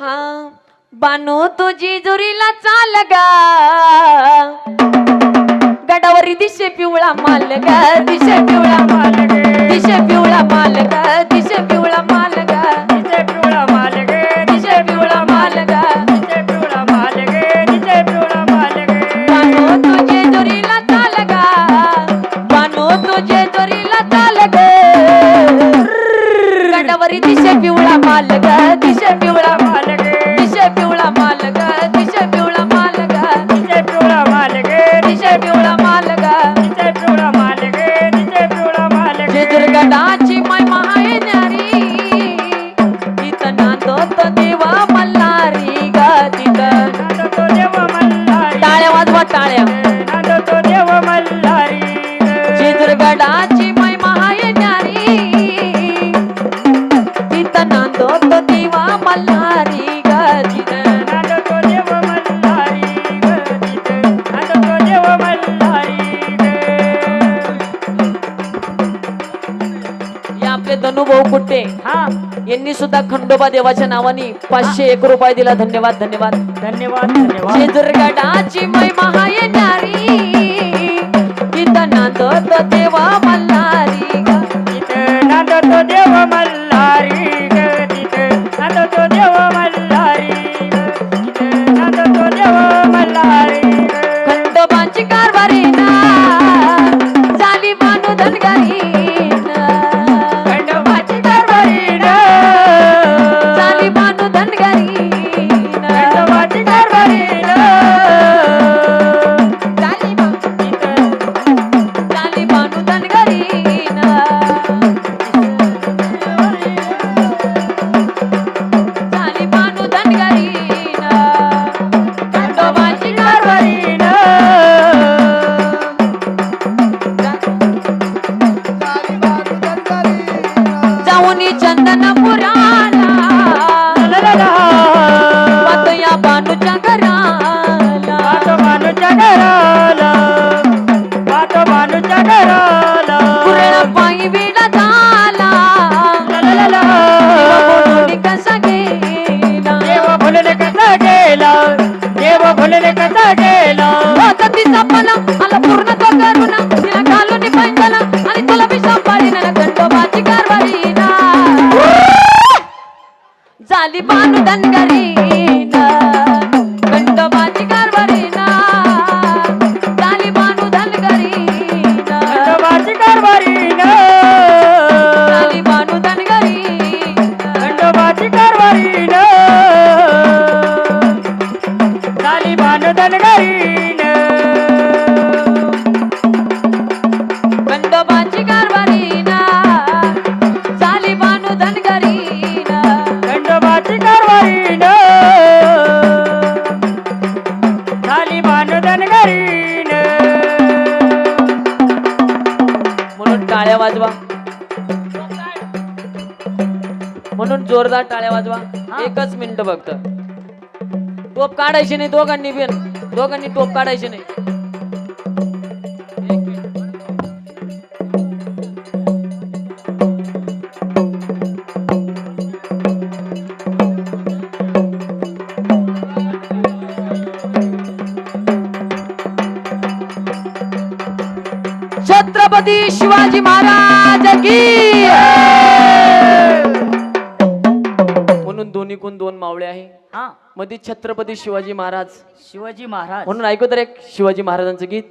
हा बानो तुझी जुरीला चाल गा. गडावरी दिशे पिवळा माल गा दिशे पिवळा माल तालुके धनुभाऊ कुठे? हा? यांनी सुद्धा खंडोबा देवाच्या नावाने पाचशे एक रुपये दिला. धन्यवाद धन्यवाद. धन्यवाद धन्यवाद. unichan తాలిబాను దంగరీ टाळ्या वाजवा. म्हणून जोरदार टाळ्या वाजवा. एकच मिनिट बघत टोप काढायची नाही दोघांनी बिन दोघांनी टोप काढायची नाही. छत्रपती शिवाजी महाराज की म्हणून दोन्ही कोण दोन मावळे आहे? हा. मध्ये छत्रपती शिवाजी महाराज. शिवाजी महाराज. म्हणून ऐकू तर एक शिवाजी महाराजांचं गीत.